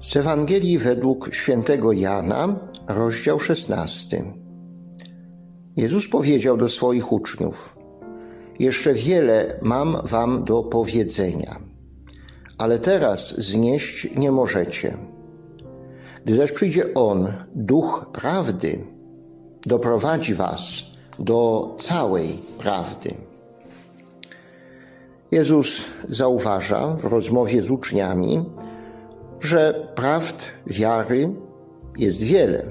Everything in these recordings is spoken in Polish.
Z Ewangelii według świętego Jana, rozdział 16. Jezus powiedział do swoich uczniów: Jeszcze wiele mam wam do powiedzenia, ale teraz znieść nie możecie. Gdy zaś przyjdzie On, duch prawdy, doprowadzi was do całej prawdy. Jezus zauważa w rozmowie z uczniami, że prawd wiary jest wiele.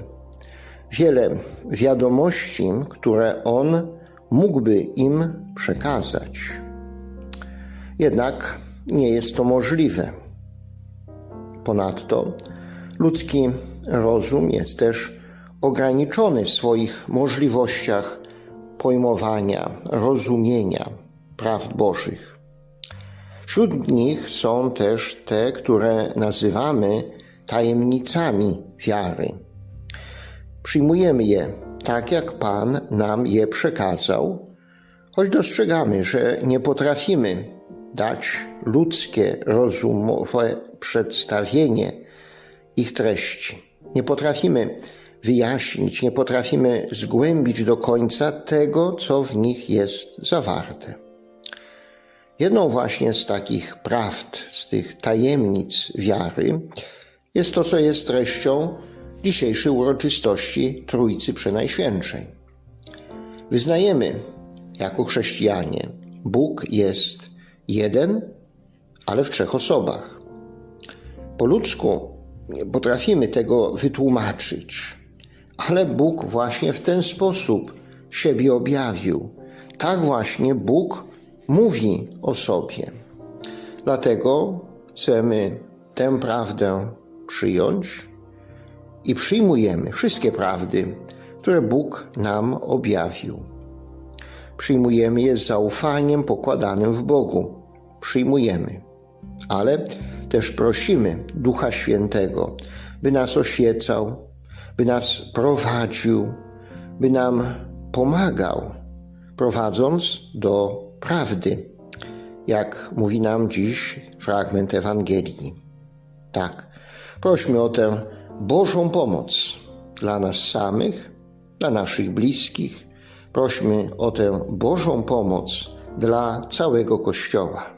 Wiele wiadomości, które On mógłby im przekazać. Jednak nie jest to możliwe. Ponadto ludzki rozum jest też ograniczony w swoich możliwościach pojmowania, rozumienia prawd Bożych. Wśród nich są też te, które nazywamy tajemnicami wiary. Przyjmujemy je tak, jak Pan nam je przekazał, choć dostrzegamy, że nie potrafimy dać ludzkie, rozumowe przedstawienie ich treści. Nie potrafimy wyjaśnić, nie potrafimy zgłębić do końca tego, co w nich jest zawarte. Jedną właśnie z takich prawd, z tych tajemnic wiary jest to, co jest treścią dzisiejszej uroczystości Trójcy Przenajświętszej. Wyznajemy jako chrześcijanie, Bóg jest jeden, ale w trzech osobach. Po ludzku nie potrafimy tego wytłumaczyć, ale Bóg właśnie w ten sposób siebie objawił. Tak właśnie Bóg mówi o sobie. Dlatego chcemy tę prawdę przyjąć i przyjmujemy wszystkie prawdy, które Bóg nam objawił. Przyjmujemy je z zaufaniem pokładanym w Bogu. Przyjmujemy, ale też prosimy Ducha Świętego, by nas oświecał, by nas prowadził, by nam pomagał, prowadząc do prawdy, jak mówi nam dziś fragment Ewangelii. Tak, prośmy o tę Bożą pomoc dla nas samych, dla naszych bliskich. Prośmy o tę Bożą pomoc dla całego Kościoła.